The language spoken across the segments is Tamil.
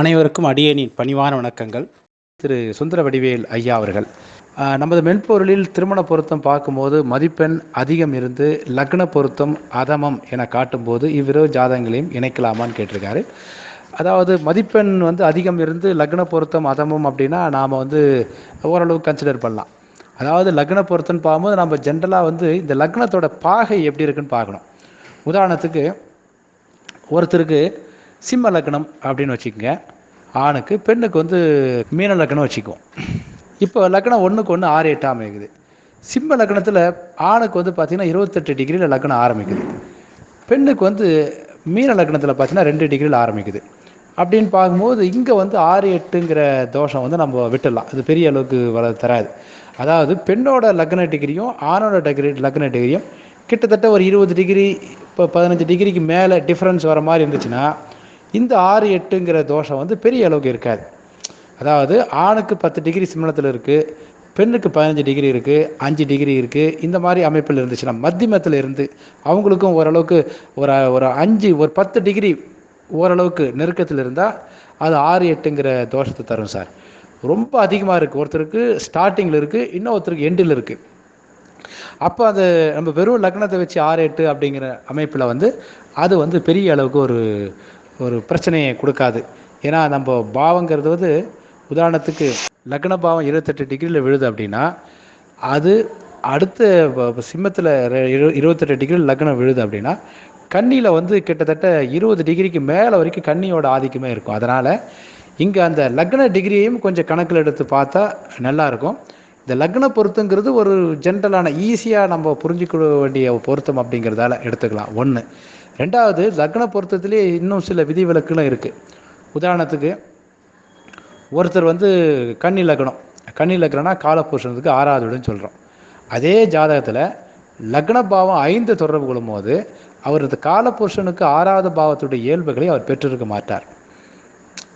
அனைவருக்கும் அடியேனின் பணிவான வணக்கங்கள். திரு சுந்தர வடிவேல் ஐயா அவர்கள். நமது மென்பொருளில் திருமண பொருத்தம் பார்க்கும்போது மதிப்பெண் அதிகம் இருந்து லக்ன பொருத்தம் அதமம் என காட்டும்போது இவ்விரு ஜாதகங்களையும் இணைக்கலாமான்னு கேட்டிருக்காரு. அதாவது மதிப்பெண் வந்து அதிகம் இருந்து லக்ன பொருத்தம் அதமம் அப்படின்னா நாம் வந்து ஓரளவு கன்சிடர் பண்ணலாம். அதாவது லக்ன பொருத்தம்னு பார்க்கும்போது நம்ம ஜென்ரலாக வந்து இந்த லக்னத்தோட பாகை எப்படி இருக்குன்னு பார்க்கணும். உதாரணத்துக்கு ஒருத்தருக்கு சிம்ம லக்னம் அப்படின்னு வச்சுக்கோங்க. ஆணுக்கு பெண்ணுக்கு வந்து மீன லக்னம் வச்சுக்குவோம். இப்போ லக்னம் ஒன்றுக்கு ஒன்று ஆறு எட்டு அமைக்குது சிம்ம லக்னத்தில் ஆணுக்கு வந்து பார்த்திங்கன்னா இருபத்தெட்டு டிகிரியில் லக்னம் ஆரம்பிக்குது. பெண்ணுக்கு வந்து மீன லக்னத்தில் பார்த்தீங்கன்னா ரெண்டு டிகிரியில் ஆரம்பிக்குது. அப்படின்னு பார்க்கும்போது இங்கே வந்து ஆறு எட்டுங்கிற தோஷம் வந்து நம்ம விட்டுடலாம். அது பெரிய அளவுக்கு வர தராது. அதாவது பெண்ணோட லக்ன டிகிரியும் ஆணோட டிகிரி லக்ன டிகிரியும் கிட்டத்தட்ட ஒரு இருபது டிகிரி இப்போ பதினஞ்சு டிகிரிக்கு மேலே டிஃப்ரென்ஸ் வர மாதிரி இருந்துச்சுன்னா இந்த ஆறு எட்டுங்கிற தோஷம் வந்து பெரிய அளவுக்கு இருக்காது. அதாவது ஆணுக்கு பத்து டிகிரி சிம்மனத்தில் இருக்குது பெண்ணுக்கு பதினஞ்சு டிகிரி இருக்குது அஞ்சு டிகிரி இருக்குது இந்த மாதிரி அமைப்பில் இருந்துச்சுன்னா மத்தியமத்தில் இருந்து அவங்களுக்கும் ஓரளவுக்கு ஒரு ஒரு அஞ்சு ஒரு பத்து டிகிரி ஓரளவுக்கு நெருக்கத்தில் இருந்தால் அது ஆறு எட்டுங்கிற தோஷத்தை தரும் சார். ரொம்ப அதிகமாக இருக்குது ஒருத்தருக்கு ஸ்டார்டிங்கில் இருக்குது இன்னொருத்தருக்கு எண்டில் இருக்குது அப்போ அது நம்ம வெறும் லக்னத்தை வச்சு ஆறு எட்டு அப்படிங்கிற அமைப்பில் வந்து அது வந்து பெரிய அளவுக்கு ஒரு ஒரு பிரச்சனையை கொடுக்காது. ஏன்னா நம்ம பாவங்கிறது வந்து உதாரணத்துக்கு லக்ன பாவம் இருபத்தெட்டு டிகிரியில் விழுது அப்படின்னா அது அடுத்த சிம்மத்தில் இருபத்தெட்டு டிகிரி லக்னம் விழுது அப்படின்னா கண்ணியில் வந்து கிட்டத்தட்ட இருபது டிகிரிக்கு மேலே வரைக்கும் கண்ணியோட ஆதிக்கமே இருக்கும். அதனால் இங்கே அந்த லக்ன டிகிரியையும் கொஞ்சம் கணக்கில் எடுத்து பார்த்தா நல்லாயிருக்கும் இந்த லக்ன பொருத்தங்கிறது ஒரு ஜென்ரலான ஈஸியாக நம்ம புரிஞ்சுக்க வேண்டிய பொருத்தம் அப்படிங்கிறதால எடுத்துக்கலாம். ஒன்று ரெண்டாவது லக்ன பொருத்தத்திலே இன்னும் சில விதிவிலக்குகளும் இருக்குது உதாரணத்துக்கு ஒருத்தர் வந்து கன்னி லக்னம். கன்னி லக்னம்னா காலபுருஷனுக்கு ஆறாவது வீடுன்னு சொல்கிறோம் அதே ஜாதகத்தில் லக்ன பாவம் ஐந்து தொடர்பு கொள்ளும் போது அவரது காலபுருஷனுக்கு ஆறாவது பாவத்துடைய இயல்புகளை அவர் பெற்றிருக்க மாட்டார்.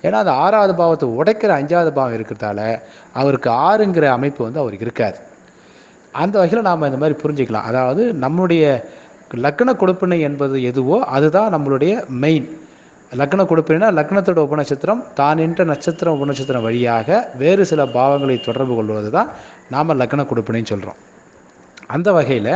ஏன்னா அந்த ஆறாவது பாவத்தை உடைக்கிற அஞ்சாவது பாவம் இருக்கிறதால அவருக்கு ஆறுங்கிற அமைப்பு வந்து அவருக்கு இருக்காது. அந்த வகையில் நாம் இந்த மாதிரி புரிஞ்சுக்கலாம். அதாவது நம்முடைய லக்ன கொடுப்பினை என்பது எதுவோ அதுதான் நம்மளுடைய மெயின் லக்ன கொடுப்பினா லக்னத்தோட உபநட்சத்திரம் தான் என்ற நட்சத்திரம் உபநட்சத்திரம் வழியாக வேறு சில பாவங்களை தொடர்பு கொள்வது தான் நாம் லக்ன கொடுப்பினைன்னு சொல்கிறோம் அந்த வகையில்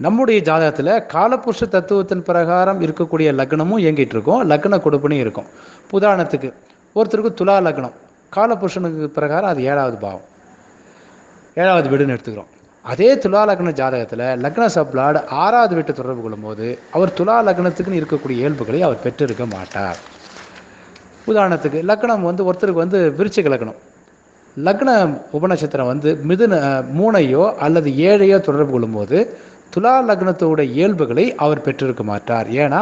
நம்முடைய ஜாதகத்தில் காலபுருஷ தத்துவத்தின் பிரகாரம் இருக்கக்கூடிய லக்னமும் இயங்கிட்டு இருக்கும் லக்ன கொடுப்பினையும் இருக்கும். உதாரணத்துக்கு ஒருத்தருக்கு துலா லக்னம் காலபுருஷனுக்கு பிரகாரம் அது ஏழாவது பாவம் ஏழாவது வீடுன்னு எடுத்துக்கிறோம். அதே துலா லக்ன ஜாதகத்தில் லக்ன சப்ளாடு ஆறாவது வீட்டு தொடர்பு கொள்ளும்போது அவர் துலா லக்னத்துக்குன்னு இருக்கக்கூடிய இயல்புகளை அவர் பெற்றிருக்க மாட்டார். உதாரணத்துக்கு லக்னம் வந்து ஒருத்தருக்கு வந்து விருச்சிக லக்னம். லக்ன உபநட்சத்திரம் வந்து மிதுன மூணையோ அல்லது ஏழையோ தொடர்பு கொள்ளும்போது துலா லக்னத்தோட இயல்புகளை அவர் பெற்றிருக்க மாட்டார். ஏன்னா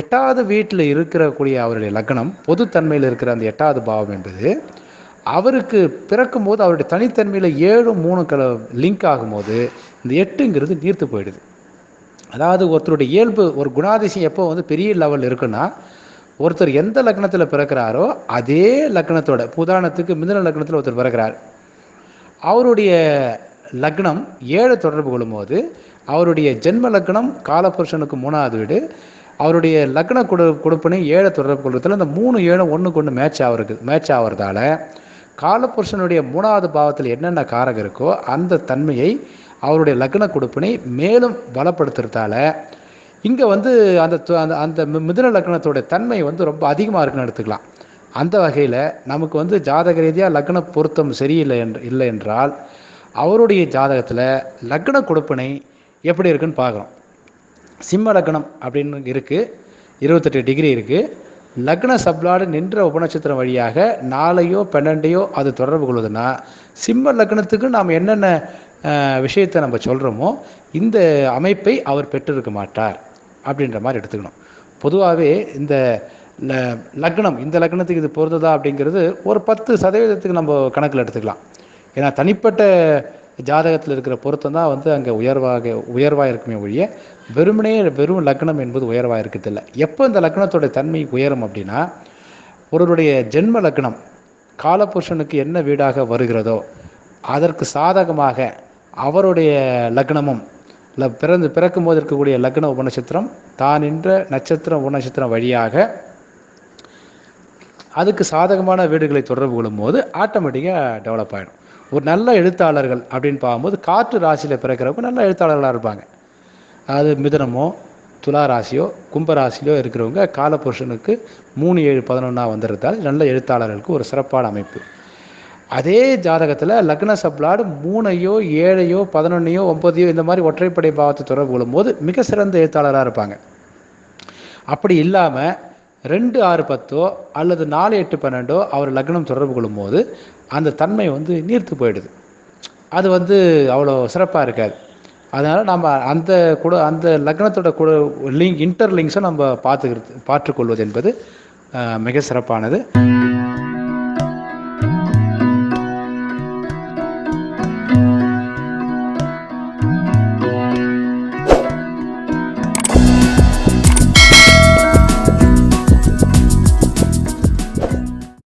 எட்டாவது வீட்டில் இருக்கக்கூடிய அவருடைய லக்னம் பொதுத்தன்மையில் இருக்கிற அந்த எட்டாவது பாவம் என்பது அவருக்கு பிறக்கும் போது அவருடைய தனித்தன்மையில் ஏழு மூணு கல லிங்க் ஆகும்போது இந்த எட்டுங்கிறது நீர்த்து போயிடுது. அதாவது ஒருத்தருடைய இயல்பு ஒரு குணாதிசயம் எப்போ வந்து பெரிய லெவல் இருக்குன்னா ஒருத்தர் எந்த லக்னத்தில் பிறக்கிறாரோ அதே லக்னத்தோட உதாரணத்துக்கு மிதன லக்னத்தில் ஒருத்தர் பிறக்கிறார். அவருடைய லக்னம் ஏழு தொடர்பு கொள்ளும்போது அவருடைய ஜென்ம லக்னம் காலபுருஷனுக்கு மூணாவது வீடு அவருடைய லக்ன கொடு கொடுப்பினை ஏழை தொடர்பு கொள்றதுல அந்த மூணு ஏழு ஒன்று கொண்டு மேட்ச் ஆகிறது மேட்ச் ஆகிறதால காலபுருஷனுடைய மூணாவது பாவத்தில் என்னென்ன காரகம் இருக்கோ அந்த தன்மையை அவருடைய லக்ன கொடுப்பினை மேலும் பலப்படுத்துறதால இங்கே வந்து அந்த அந்த அந்த மிதுன லக்னத்துடைய தன்மை வந்து ரொம்ப அதிகமாக இருக்குன்னு எடுத்துக்கலாம். அந்த வகையில் நமக்கு வந்து ஜாதக ரீதியாக லக்ன பொருத்தம் சரியில்லை என்று இல்லை என்றால் அவருடைய ஜாதகத்தில் லக்ன கொடுப்பினை எப்படி இருக்குன்னு பார்க்குறோம் சிம்ம லக்னம் அப்படின்னு இருக்குது இருபத்தெட்டு டிகிரி இருக்குது லக்ன சப்ளாடு நின்ற உபநட்சத்திரம் வழியாக நாளையோ பன்னெண்டையோ அது தொடர்பு கொள்வதுன்னா சிம்ம லக்னத்துக்கு நாம் என்னென்ன விஷயத்தை நம்ம சொல்கிறோமோ இந்த அமைப்பை அவர் பெற்றிருக்க மாட்டார் அப்படின்ற மாதிரி எடுத்துக்கணும். பொதுவாகவே இந்த லக்னம் இந்த லக்னத்துக்கு இது பொருந்ததா அப்படிங்கிறது ஒரு பத்து சதவீதத்துக்கு நம்ம கணக்கில் எடுத்துக்கலாம். ஏன்னா தனிப்பட்ட ஜாதகத்தில் இருக்கிற பொருத்தம் தான் வந்து அங்கே உயர்வாக உயர்வாக இருக்குமே ஒழிய வெறுமனே வெறும் லக்னம் என்பது உயர்வாக இருக்கிறதில்ல எப்போ இந்த லக்னத்தோட தன்மை உயரும் அப்படின்னா ஒருவருடைய ஜென்ம லக்னம் காலபுருஷனுக்கு என்ன வீடாக வருகிறதோ அதற்கு சாதகமாக அவருடைய லக்னமும் இல்லை பிறந்து பிறக்கும் போது இருக்கக்கூடிய லக்ன உபநட்சத்திரம் தான் என்ற நட்சத்திரம் உபநட்சத்திரம் வழியாக அதுக்கு சாதகமான வீடுகளை தொடர்பு கொள்ளும் போது ஆட்டோமேட்டிக்காக டெவலப் ஆகிடும் ஒரு நல்ல எழுத்தாளர்கள் அப்படின்னு பார்க்கும்போது காற்று ராசியில் பிறக்கிறவங்க நல்ல எழுத்தாளர்களாக இருப்பாங்க. அதாவது மிதனமோ துலா ராசியோ கும்ப ராசியோ இருக்கிறவங்க காலபுருஷனுக்கு மூணு ஏழு பதினொன்றா வந்துடுறதால நல்ல எழுத்தாளர்களுக்கு ஒரு சிறப்பான அமைப்பு. அதே ஜாதகத்தில் லக்ன சப்ளாடு மூணையோ ஏழையோ பதினொன்னையோ ஒன்பதையோ இந்த மாதிரி ஒற்றைப்படை பாவத்தை தொடர்பு கொள்ளும்போது மிக சிறந்த எழுத்தாளராக இருப்பாங்க. அப்படி இல்லாமல் ரெண்டு ஆறு பத்தோ அல்லது நாலு எட்டு பன்னெண்டோ அவர் லக்னம் தொடர்பு கொள்ளும்போது அந்த தன்மை வந்து நீர்த்து போயிடுது. அது வந்து அவ்வளோ சிறப்பாக இருக்காது. அதனால் நம்ம அந்த கூட அந்த லக்னத்தோட கூட லிங்க் இன்டர் லிங்க்ஸை நம்ம பார்த்துக்கிறது பார்த்துக்கொள்வது என்பது மிக சிறப்பானது.